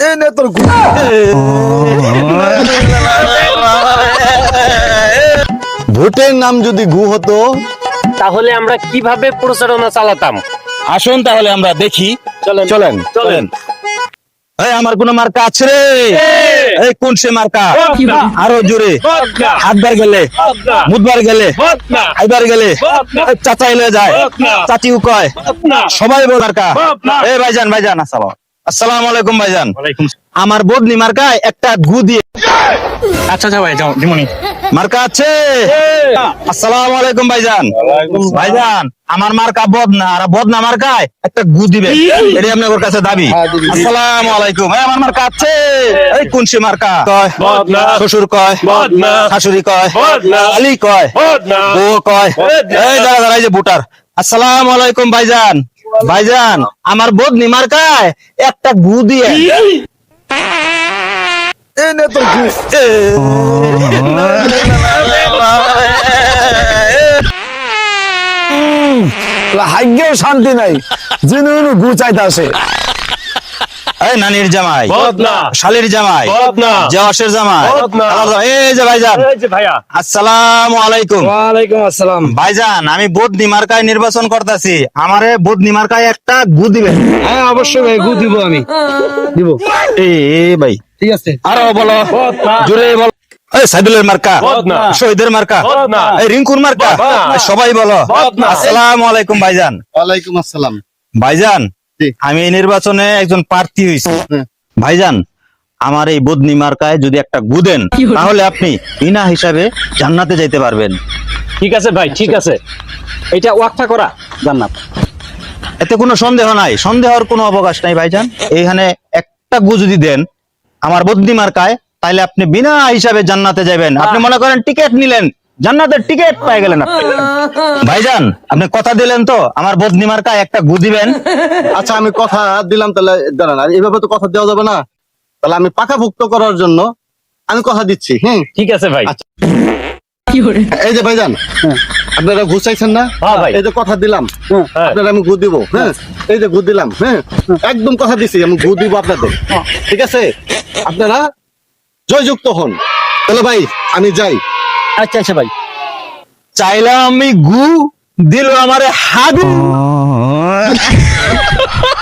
এই নে তোর ভোটের নাম যদি গু হতো। তাহলে আমরা কীভাবে প্রচারণা চালাতাম? আসুন তাহলে আমরা দেখি। চলেন চলেন। চলেন। এই আমার কোন মার্কা আছে রে? এই কোন সে মার্কা? আরও জোরে। হাতবার গেলে বুধবার গেলে আইবার গেলে চাচা এলে যায় চাচিও কয় সবাই বল মার্কা এই ভাইজান ভাইজান আসসালাম আসসালামু আলাইকুম ভাইজান। আমার বদনি মার্কায় একটা গু দিয়ে। আচ্ছা আচ্ছা ভাই যাও দিমনি। মার্কা আছে? আসসালামু আলাইকুম ভাইজান। ভাইজান আমার মার্কা বদনা আর বদনা মার্কায় একটা গু দিবে এটাই আপনার কাছে দাবি। আসসালামু আলাইকুম। এই আমার মার্কা আছে? এই কোন সে মার্কা। কয়। শ্বশুর কয়। শাশুড়ি কয়। আলী কয়। বউ কয়? এই দাঁড়া দাঁড়া যে বুটার। আসসালামু আলাইকুম ভাইজান। ভাইজান আমার বদনি মার্কায় একটা গু দিয়ে হাগ্যেও শান্তি নাই যিনি গু চাইতে আসে এই নানির জামাই। শালির জামাই। বদনা। জওয়াশের জামাই। এই যে ভাইজান। এই যে ভাইয়া। আসসালামু আলাইকুম। ওয়ালাইকুম আসসালাম। ভাইজান আমি বদনি মার্কায় নির্বাচন করতেছি। আমারে বদনি মার্কায় একটা গু দিবেন। হ্যাঁ অবশ্যই ভাই গু দিব আমি। দিব। এ ভাই। ঠিক আছে। আরও বলো। জোরে বলো। এই সাইদুলের মার্কা। শহীদের মার্কা। বদনা। রিঙ্কুর মার্কা। সবাই বলো। আসসালামু আলাইকুম ভাইজান। ওয়ালাইকুম আসসালাম। ভাইজান। আমি এই নির্বাচনে একজন প্রার্থী হয়েছি। হ্যাঁ। ভাইজান আমার এই বদনি মার্কায় যদি একটা গু দেন তাহলে আপনি বিনা হিসাবে জান্নাতে যাইতে পারবেন। ঠিক আছে ভাই ঠিক আছে। এটা ওয়াকফা করা জান্নাত। এতে কোনো সন্দেহ নাই। সন্দেহের কোনো অবকাশ নাই ভাইজান। এইখানে একটা গু যদি দেন আমার বদনি মার্কায় তাহলে আপনি বিনা হিসাবে জান্নাতে যাবেন আপনি মনে করেন টিকিট নিলেন জান্নাতের টিকিট পেয়ে গেলেন আপনি। ভাইজান আপনি কথা দিলেন তো আমার বদনি মার্কায় একটা গু দিবেন। আচ্ছা আমি কথা দিলাম তাহলে দাঁড়ান আর এভাবে তো কথা দেওয়া যাবে না। তাহলে আমি পাকাভুক্ত করার জন্য আমি কথা দিচ্ছি হুম? ঠিক আছে ভাই। আচ্ছা। এই যে ভাইজান আপনারা ঘুষ চাইছেন না? হ্যাঁ ভাই। এই যে কথা দিলাম হ্যাঁ। আপনারা আমি ঘু দিব হ্যাঁ এই যে ঘু দিলাম হ্যাঁ একদম কথা দিছি আমি ঘু দিব আপনাদের। ঠিক আছে? আপনারা জয়যুক্ত হন। তাহলে ভাই আমি যাই। আচ্ছা আচ্ছা ভাই। চাইলাম আমি গু দিল আমারে হাবি